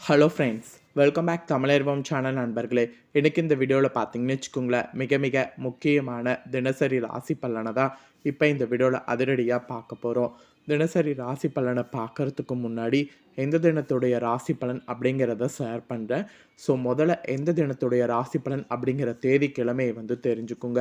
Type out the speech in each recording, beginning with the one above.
Hello friends welcome back தமிழர்வம் channel நண்பர்களே. இன்றைக்கி இந்த வீடியோவில் பார்த்தீங்கன்னு வச்சுக்கோங்களேன் மிக மிக முக்கியமான தினசரி ராசி பலனை தான் இப்போ இந்த வீடியோவில் அதிரடியாக பார்க்க போகிறோம் தினசரி ராசி பலனை பார்க்கறதுக்கு முன்னாடி எந்த தினத்துடைய ராசி பலன் அப்படிங்கிறத ஷேர் பண்ணுறேன் ஸோ முதல்ல எந்த தினத்துடைய ராசி பலன் அப்படிங்கிற தேதி கிழமையை வந்து தெரிஞ்சுக்குங்க.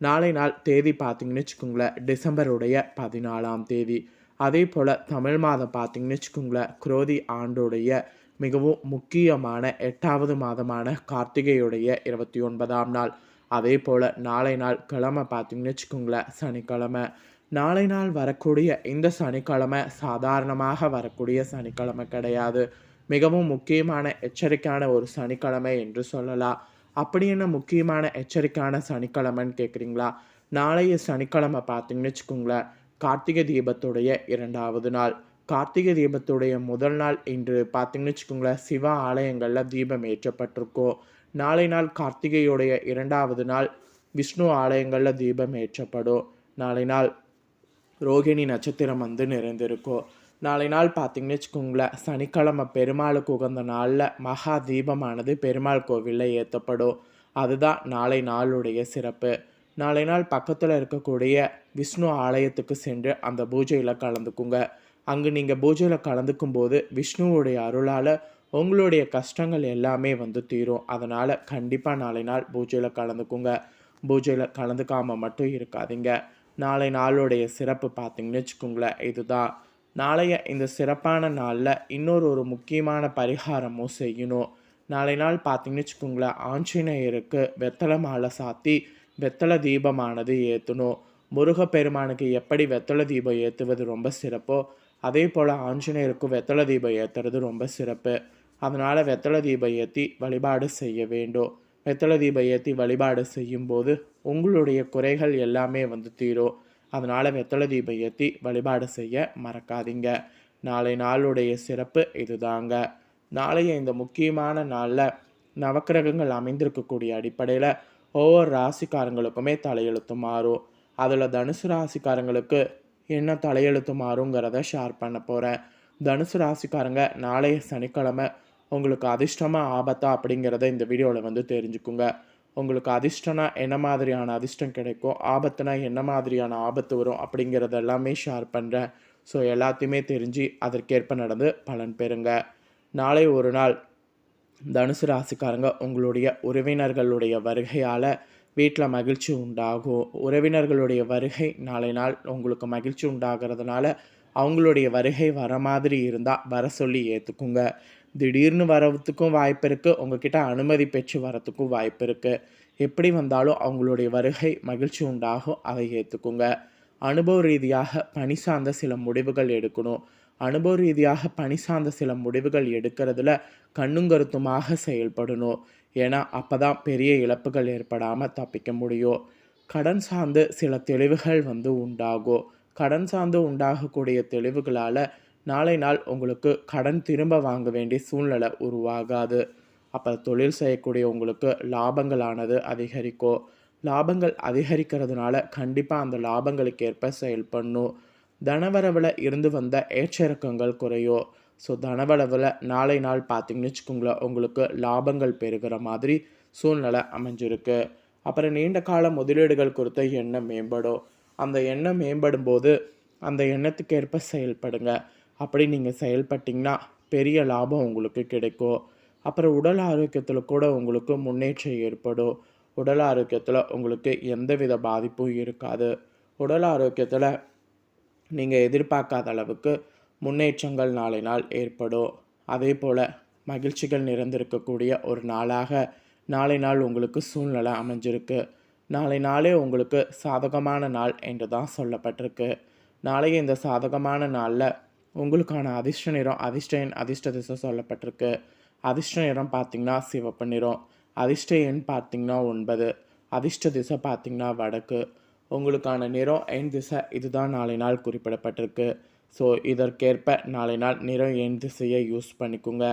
நாளை நாள் தேதி பார்த்தீங்கன்னு வச்சுக்கோங்களேன் டிசம்பருடைய பதினாலாம் தேதி. அதே போல் தமிழ் மாதம் பார்த்தீங்கன்னு வச்சுக்கோங்களேன் குரோதி ஆண்டுடைய மிகவும் முக்கியமான எட்டாவது மாதமான கார்த்திகையுடைய இருபத்தி ஒன்பதாம் நாள். அதே போல் நாளை நாள் கிழமை பார்த்தீங்கன்னு வச்சுக்கோங்களேன் சனிக்கிழமை. நாளை நாள் வரக்கூடிய இந்த சனிக்கிழமை சாதாரணமாக வரக்கூடிய சனிக்கிழமை கிடையாது. மிகவும் முக்கியமான எச்சரிக்கையான ஒரு சனிக்கிழமை என்று சொல்லலாம். அப்படி என்ன முக்கியமான எச்சரிக்கையான சனிக்கிழமைன்னு கேட்குறீங்களா நாளைய சனிக்கிழமை பார்த்தீங்கன்னு வச்சுக்கோங்களேன் கார்த்திகை தீபத்துடைய இரண்டாவது நாள். கார்த்திகை தீபத்துடைய முதல் நாள் இன்று பார்த்தீங்கன்னு வச்சுக்கோங்களேன் சிவ ஆலயங்களில் தீபம் ஏற்றப்பட்டிருக்கோம். நாளை நாள் கார்த்திகையுடைய இரண்டாவது நாள் விஷ்ணு ஆலயங்களில் தீபம் ஏற்றப்படும். நாளை நாள் ரோகிணி நட்சத்திரம் வந்து நிறைந்திருக்கும். நாளை நாள் பார்த்தீங்கன்னு வச்சுக்கோங்களேன் சனிக்கிழமை பெருமாளுக்கு உகந்த நாளில் மகா தீபமானது பெருமாள் கோவிலில் ஏற்றப்படும். அதுதான் நாளை நாளுடைய சிறப்பு. நாளை நாள் பக்கத்தில் இருக்கக்கூடிய விஷ்ணு ஆலயத்துக்கு சென்று அந்த பூஜையில் கலந்துக்குங்க. அங்கு நீங்கள் பூஜையில் கலந்துக்கும் போது விஷ்ணுவோடைய அருளால் உங்களுடைய கஷ்டங்கள் எல்லாமே வந்து தீரும். அதனால் கண்டிப்பாக நாளை நாள் பூஜையில் கலந்துக்குங்க. பூஜையில் கலந்துக்காமல் மட்டும் இருக்காதீங்க. நாளை நாளுடைய சிறப்பு பார்த்தீங்கன்னு வச்சுக்கோங்களேன் இதுதான். நாளைய இந்த சிறப்பான நாளில் இன்னொரு ஒரு முக்கியமான பரிகாரமும் செய்யணும். நாளை நாள் பார்த்தீங்கன்னு வச்சுக்கோங்களேன் ஆஞ்சநேயருக்கு வெத்தலை மாலை சாத்தி வெத்தலை தீபமானது ஏற்றணும் முருகப்பெருமானுக்கு எப்படி வெத்தலை தீபம் ஏற்றுவது ரொம்ப சிறப்போ அதே போல் ஆஞ்சநேயருக்கும் வெத்தலை தீபம் ஏற்றுறது ரொம்ப சிறப்பு. அதனால் வெத்தலை தீபம் ஏற்றி வழிபாடு செய்ய வேண்டும். வெத்தலை தீபம் ஏற்றி வழிபாடு செய்யும்போது உங்களுடைய குறைகள் எல்லாமே வந்து தீரும். அதனால் வெத்தலை தீபம் ஏற்றி வழிபாடு செய்ய மறக்காதீங்க. நாளை நாளுடைய சிறப்பு இதுதாங்க. நாளைய இந்த முக்கியமான நாளில் நவக்கிரகங்கள் அமைந்திருக்கக்கூடிய அடிப்படையில் ஒவ்வொரு ராசிக்காரங்களுக்குமே தலையெழுத்து மாறும். அதில் தனுசு ராசிக்காரங்களுக்கு என்ன தலையெழுத்து மாறுங்கிறத ஷேர் பண்ண போகிறேன் தனுசு ராசிக்காரங்க நாளைய சனிக்கிழமை உங்களுக்கு அதிர்ஷ்டமாக ஆபத்தா அப்படிங்கிறத இந்த வீடியோவில் வந்து தெரிஞ்சுக்குங்க. உங்களுக்கு அதிர்ஷ்டனா என்ன மாதிரியான அதிர்ஷ்டம் கிடைக்கும்? ஆபத்துனா என்ன மாதிரியான ஆபத்து வரும் அப்படிங்கிறத எல்லாமே ஷேர் பண்ணுறேன் ஸோ எல்லாத்தையுமே தெரிஞ்சு அதற்கேற்ப நடந்து பலன் பெறுங்க. நாளை ஒரு நாள் தனுசு ராசிக்காரங்க உங்களுடைய உறவினர்களுடைய வருகையால் வீட்டில் மகிழ்ச்சி உண்டாகும் உறவினர்களுடைய வருகை நாளை நாள் உங்களுக்கு மகிழ்ச்சி உண்டாகிறதுனால அவங்களுடைய வருகை வர மாதிரி இருந்தால் வர சொல்லி ஏற்றுக்குங்க திடீர்னு வரத்துக்கும் வாய்ப்பு இருக்குது உங்ககிட்ட அனுமதி பெற்று வரத்துக்கும் வாய்ப்பு இருக்குது எப்படி வந்தாலும் அவங்களுடைய வருகை மகிழ்ச்சி உண்டாகும் அதை ஏற்றுக்குங்க அனுபவ ரீதியாக பணி சார்ந்த சில முடிவுகள் எடுக்கணும். அனுபவ ரீதியாக பணி சார்ந்த சில முடிவுகள் எடுக்கிறதுல கண்ணுங்கருத்துமாக செயல்படணும். ஏன்னா அப்போ தான் பெரிய இழப்புகள் ஏற்படாமல் தப்பிக்க முடியும். கடன் சார்ந்து சில தெளிவுகள் வந்து உண்டாகும். கடன் சார்ந்து உண்டாகக்கூடிய தெளிவுகளால் நாளை நாள் உங்களுக்கு கடன் திரும்ப வாங்க வேண்டிய சூழ்நிலை உருவாகாது. அப்போ தொழில் செய்யக்கூடிய உங்களுக்கு லாபங்களானது அதிகரிக்கும். லாபங்கள் அதிகரிக்கிறதுனால கண்டிப்பாக அந்த லாபங்களுக்கு ஏற்ப செயல்படணும். தனவரவில் இருந்து வந்த ஏற்றிறக்கங்கள் குறையும். ஸோ தனவளவில் நாளை நாள் பார்த்தீங்கன்னு வச்சுக்கோங்களேன் உங்களுக்கு லாபங்கள் பெறுகிற மாதிரி சூழ்நிலை அமைஞ்சிருக்கு. அப்புறம் நீண்ட கால முதலீடுகள் குறித்த எண்ணம் மேம்படும் அந்த எண்ணம் மேம்படும் போது அந்த எண்ணத்துக்கேற்ப செயல்படுங்க. அப்படி நீங்கள் செயல்பட்டிங்கன்னா பெரிய லாபம் உங்களுக்கு கிடைக்கும். அப்புறம் உடல் ஆரோக்கியத்தில் கூட உங்களுக்கு முன்னேற்றம் ஏற்படும். உடல் ஆரோக்கியத்தில் உங்களுக்கு எந்தவித பாதிப்பும் இருக்காது. உடல் ஆரோக்கியத்தில் நீங்கள் எதிர்பார்க்காத அளவுக்கு முன்னேற்றங்கள் நாளை நாள் ஏற்படும் அதே போல் மகிழ்ச்சிகள் நிறைந்திருக்கக்கூடிய ஒரு நாளாக நாளை நாள் உங்களுக்கு சூழ்நிலை அமைஞ்சிருக்கு. நாளை நாளே உங்களுக்கு சாதகமான நாள் என்று தான் சொல்லப்பட்டிருக்கு. நாளைய இந்த சாதகமான நாளில் உங்களுக்கான அதிர்ஷ்ட நிறம் அதிர்ஷ்ட எண் அதிர்ஷ்ட திசை சொல்லப்பட்டிருக்கு. அதிர்ஷ்ட நிறம் பார்த்திங்கன்னா சிவப்பு நிறம் அதிர்ஷ்ட எண் பார்த்திங்கன்னா ஒன்பது அதிர்ஷ்ட திசை பார்த்திங்கன்னா வடக்கு. உங்களுக்கான நிறம் எண் திசை இதுதான் நாளை நாள் குறிப்பிடப்பட்டிருக்கு. ஸோ இதற்கேற்ப நாளை நாள் நிறம் ஏந்து திசையை யூஸ் பண்ணிக்கோங்க.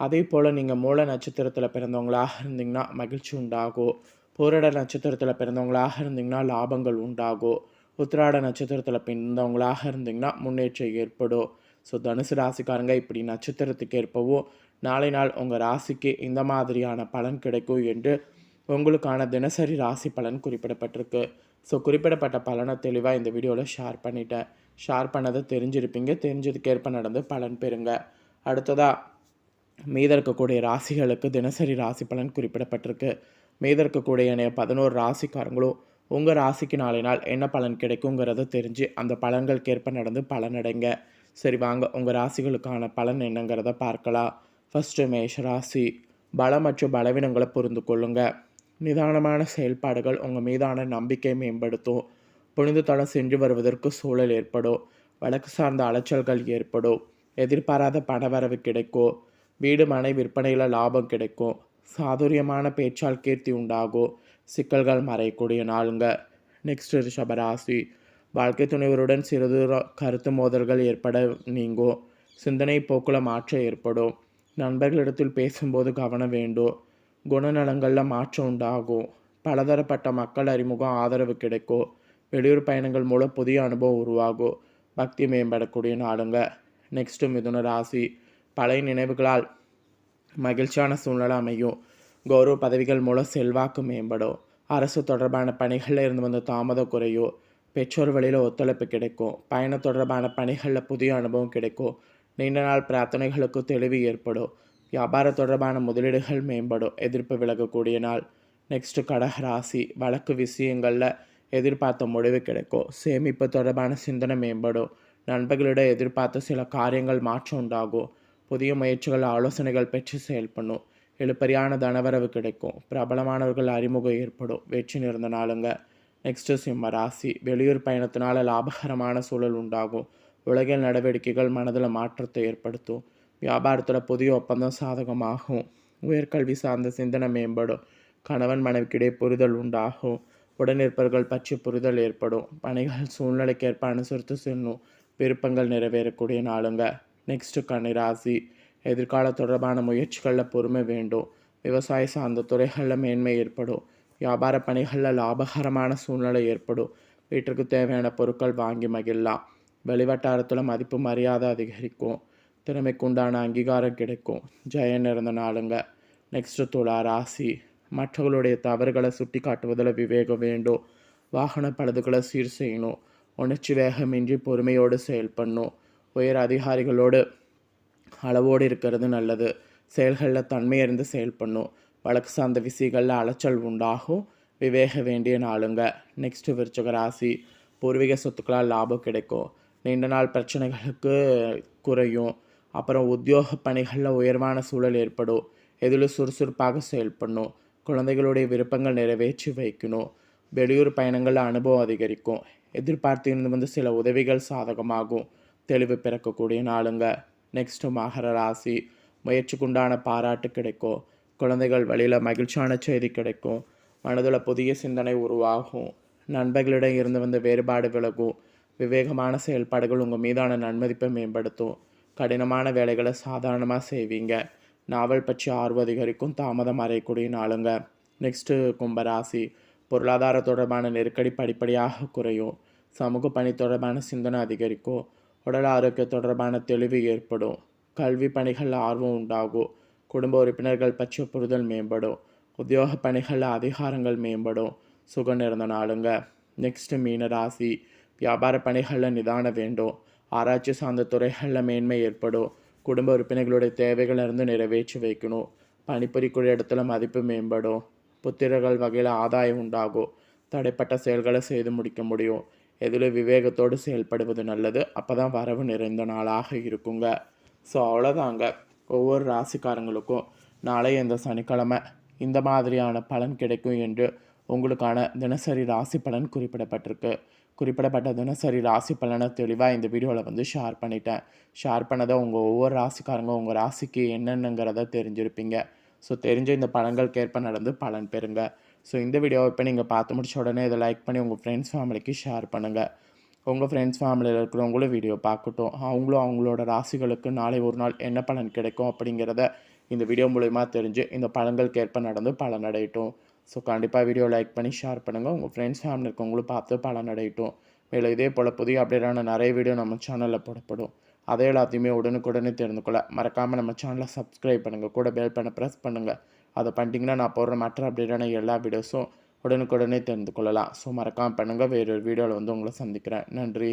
அதே போல் நீங்கள் மூல நட்சத்திரத்தில் பிறந்தவங்களாக இருந்தீங்கன்னா மகிழ்ச்சி உண்டாகும் பூரட நட்சத்திரத்தில் பிறந்தவங்களாக இருந்தீங்கன்னா லாபங்கள் உண்டாகும் உத்திராட நட்சத்திரத்தில் பிறந்தவங்களாக இருந்தீங்கன்னா முன்னேற்றம் ஏற்படும். ஸோ தனுசு ராசிக்காரங்க இப்படி நட்சத்திரத்துக்கு ஏற்பவும் நாளை நாள் உங்கள் ராசிக்கு இந்த மாதிரியான பலன் கிடைக்கும் என்று உங்களுக்கான தினசரி ராசி பலன் குறிப்பிடப்பட்டிருக்கு. ஸோ குறிப்பிடப்பட்ட பலனை தெளிவாக இந்த வீடியோவில் ஷேர் பண்ணிட்டேன். ஷேர் பண்ணதை தெரிஞ்சிருப்பீங்க. தெரிஞ்சதுக்கேற்ப நடந்து பலன் பெறுங்க. அடுத்ததாக மீத இருக்கக்கூடிய ராசிகளுக்கு தினசரி ராசி பலன் குறிப்பிடப்பட்டிருக்கு. மீத இருக்கக்கூடிய என்னைய பதினோரு ராசிக்காரங்களும் உங்கள் ராசிக்கு நாளை நாள் என்ன பலன் கிடைக்குங்கிறத தெரிஞ்சு அந்த பலன்களுக்கேற்ப நடந்து பலனடைங்க. சரி வாங்க உங்கள் ராசிகளுக்கான பலன் என்னங்கிறத பார்க்கலாம். ஃபஸ்ட்டு மேஷ ராசி. பலம் மற்றும் பலவீனங்களை புரிந்து கொள்ளுங்கள் நிதானமான செயல்பாடுகள் உங்கள் மீதான நம்பிக்கை மேம்படுத்தும். புனித தளம் சென்று வருவதற்கு சூழல் ஏற்படும். வழக்கு சார்ந்த அலைச்சல்கள் ஏற்படும். எதிர்பாராத பணவரவு கிடைக்கும். வீடு மனை விற்பனையில் லாபம் கிடைக்கும். சாதுரியமான பேச்சால் கீர்த்தி உண்டாகும். சிக்கல்கள் மறையக்கூடிய நாளுங்க. நெக்ஸ்ட் ரிஷபராசி வாழ்க்கை துணைவருடன் சிறிது கருத்து மோதல்கள் ஏற்பட நீங்கும். சிந்தனை போக்குல மாற்றம் ஏற்படும். நண்பர்களிடத்தில் பேசும்போது கவனம் வேண்டும். குணநலங்களில் மாற்றம் உண்டாகும் பலதரப்பட்ட மக்கள் அறிமுகம் ஆதரவு கிடைக்கும் வெளியூர் பயணங்கள் மூலம் புதிய அனுபவம் உருவாகும் பக்தி மேம்படக்கூடிய நாளுங்க. நெக்ஸ்ட்டு மிதுன ராசி. பழைய நினைவுகளால் மகிழ்ச்சியான சூழ்நிலை அமையும். கௌரவ பதவிகள் மூலம் செல்வாக்கு மேம்படும் அரசு தொடர்பான பணிகளில் இருந்து வந்த தாமதம் குறையும் பெற்றோர் வழியில் ஒத்துழைப்பு கிடைக்கும் பயண தொடர்பான பணிகளில் புதிய அனுபவம் கிடைக்கும் நீண்ட நாள் பிரார்த்தனைகளுக்கு தெளிவு ஏற்படும் வியாபார தொடர்பான முதலீடுகள் மேம்படும். எதிர்ப்பு விலகக்கூடிய நாள். நெக்ஸ்ட்டு கடக ராசி. வழக்கு விஷயங்களில் எதிர்பார்த்த முடிவு கிடைக்கும். சேமிப்பு தொடர்பான சிந்தனை மேம்படும். நண்பர்களிடம் எதிர்பார்த்த சில காரியங்கள் மாற்றம் உண்டாகும். புதிய முயற்சிகள் ஆலோசனைகள் பெற்று செயல்படணும். எழுப்பறியான தனவரவு கிடைக்கும். பிரபலமானவர்கள் அறிமுகம் ஏற்படும். வெற்றி நிறந்த நாளுங்க. நெக்ஸ்ட்டு சிம்ம ராசி. வெளியூர் பயணத்தினால லாபகரமான சூழல் உண்டாகும். உலகில் நடவடிக்கைகள் மனதில் மாற்றத்தை ஏற்படுத்தும். வியாபாரத்தில் புதிய ஒப்பந்தம் சாதகமாகும். உயர்கல்வி சார்ந்த சிந்தனை மேம்படும். கணவன் மனைவிக்கிடையே புரிதல் உண்டாகும். உடனிருப்பவர்கள் பற்றி புரிதல் ஏற்படும். பணிகள் சூழ்நிலைக்கேற்ப அனுசரித்து செல்லும். விருப்பங்கள் நிறைவேறக்கூடிய நாளுங்க. நெக்ஸ்ட்டு கன்னிராசி எதிர்கால தொடர்பான முயற்சிகளில் பொறுமை வேண்டும். விவசாய சார்ந்த துறைகளில் மேன்மை ஏற்படும். வியாபார பணிகளில் லாபகரமான சூழ்நிலை ஏற்படும். வீட்டிற்கு தேவையான பொருட்கள் வாங்கி மகிழலாம். வெளிவட்டாரத்தில் மதிப்பு மரியாதை அதிகரிக்கும். திறமைக்கு உண்டான அங்கீகாரம் கிடைக்கும். ஜெயம் நிறந்த நாளுங்க. நெக்ஸ்ட் துளா ராசி. மற்றவர்களுடைய தவறுகளை சுட்டி காட்டுவதில் விவேகம் வேண்டும். வாகன பழுதுகளை சீர் செய்யணும். உணர்ச்சி வேகமின்றி பொறுமையோடு செயல்படணும் உயர் அதிகாரிகளோடு அளவோடு இருக்கிறது நல்லது. செயல்களில் தன்மை அறிந்து செயல்படணும் வழக்கு சார்ந்த விஷயங்களில் அலைச்சல் உண்டாகும். விவேக வேண்டிய நாளுங்க. நெக்ஸ்ட்டு விருச்சக ராசி. பூர்வீக சொத்துக்களால் லாபம் கிடைக்கும். நீண்ட நாள் பிரச்சனைகளுக்கு குறையும். அப்புறம் உத்தியோக பணிகளில் உயர்வான சூழல் ஏற்படும். எதில் சுறுசுறுப்பாக செயல்படணும். குழந்தைகளுடைய விருப்பங்கள் நிறைவேற்றி வைக்கணும். வெளியூர் பயணங்களில் அனுபவம் அதிகரிக்கும். எதிர்பார்த்து இருந்து வந்து சில உதவிகள் சாதகமாகும். தெளிவு பிறக்கக்கூடிய நாளுங்க. நெக்ஸ்ட்டு மகர ராசி. முயற்சிக்குண்டான பாராட்டு கிடைக்கும். குழந்தைகள் வழியில் மகிழ்ச்சியான செய்தி கிடைக்கும். மனதில் புதிய சிந்தனை உருவாகும். நண்பர்களிடம் இருந்து வந்து வேறுபாடு விலகும். விவேகமான செயல்பாடுகள் உங்கள் மீதான நன்மதிப்பை மேம்படுத்தும். கடினமான வேலைகளை சாதாரணமாக செய்வீங்க. நாவல் பற்றி ஆர்வம் அதிகரிக்கும் தாமதம் அறையக்கூடிய நாளுங்க. நெக்ஸ்ட்டு கும்பராசி. பொருளாதார தொடர்பான நெருக்கடி படிப்படியாக குறையும். சமூக பணி தொடர்பான சிந்தனை அதிகரிக்கும். உடல் ஆரோக்கிய தொடர்பான தெளிவு ஏற்படும். கல்வி பணிகளில் ஆர்வம் உண்டாகும். குடும்ப உறுப்பினர்கள் பற்றிய புரிதல் மேம்படும். உத்தியோக பணிகளில் அதிகாரங்கள் மேம்படும். சுகம் நிறந்த நாளுங்க. நெக்ஸ்ட்டு மீன ராசி வியாபார பணிகளில் நிதான வேண்டும். ஆராய்ச்சி சார்ந்த துறைகளில் மேன்மை ஏற்படும். குடும்ப உறுப்பினர்களுடைய தேவைகள் இருந்து நிறைவேற்றி வைக்கணும். பணிபுரிக்கூடிய இடத்துல மதிப்பு மேம்படும். புத்திரர்கள் வகையில் ஆதாயம் உண்டாகும். தடைப்பட்ட செயல்களை செய்து முடிக்க முடியும். எதில் விவேகத்தோடு செயல்படுவது நல்லது. அப்போ தான் வரவு நிறைந்த நாளாக இருக்குங்க. ஸோ அவ்வளோதாங்க ஒவ்வொரு ராசிக்காரங்களுக்கும் நாளை இந்த சனிக்கிழமை இந்த மாதிரியான பலன் கிடைக்கும் என்று உங்களுக்கான தினசரி ராசி பலன் குறிப்பிடப்பட்டிருக்கு. குறிப்பிடப்பட்ட சரி ராசி பலனை தெளிவாக இந்த வீடியோவில் வந்து ஷேர் பண்ணிட்டேன். ஷேர் பண்ணதை உங்கள் ஒவ்வொரு ராசிக்காரங்க உங்கள் ராசிக்கு என்னென்னங்கிறத தெரிஞ்சிருப்பீங்க. ஸோ தெரிஞ்ச இந்த பலன்களுக்கு ஏற்ப நடந்து பலன் பெறுங்க. ஸோ இந்த வீடியோவை இப்போ நீங்கள் பார்த்து முடிச்ச உடனே இதை லைக் பண்ணி உங்கள் ஃப்ரெண்ட்ஸ் ஃபேமிலிக்கு ஷேர் பண்ணுங்கள் உங்கள் ஃப்ரெண்ட்ஸ் ஃபேமிலியில் இருக்கிறவங்களும் வீடியோ பார்க்கட்டும். அவங்களும் அவங்களோட ராசிகளுக்கு நாளை ஒரு நாள் என்ன பலன் கிடைக்கும் அப்படிங்கிறத இந்த வீடியோ மூலயமா தெரிஞ்சு இந்த பலன்களுக்கு ஏற்ப நடந்து பலன் அடையட்டும் ஸோ கண்டிப்பாக வீடியோ லைக் பண்ணி ஷேர் பண்ணுங்கள் உங்கள் ஃப்ரெண்ட்ஸ் ஃபேமிலி இருக்கவங்களும் பார்த்து பலன் அடையட்டும். மேலும் இதே போல் புதிய அப்டேட்டான நிறைய வீடியோ நம்ம சேனலில் போடப்படும். அதை எல்லாத்தையுமே உடனுக்குடனே தெரிந்து கொள்ள மறக்காமல் நம்ம சேனலை சப்ஸ்கிரைப் பண்ணுங்கள் கூட பெல் பண்ண ப்ரெஸ் பண்ணுங்கள் அதை பண்ணிட்டீங்கன்னா நான் போடுற மற்ற அப்டேட்டான எல்லா வீடியோஸும் உடனுக்குடனே தெரிந்து கொள்ளலாம். ஸோ மறக்காமல் பண்ணுங்கள் வேறொரு வீடியோவில் வந்து உங்களை சந்திக்கிறேன். நன்றி.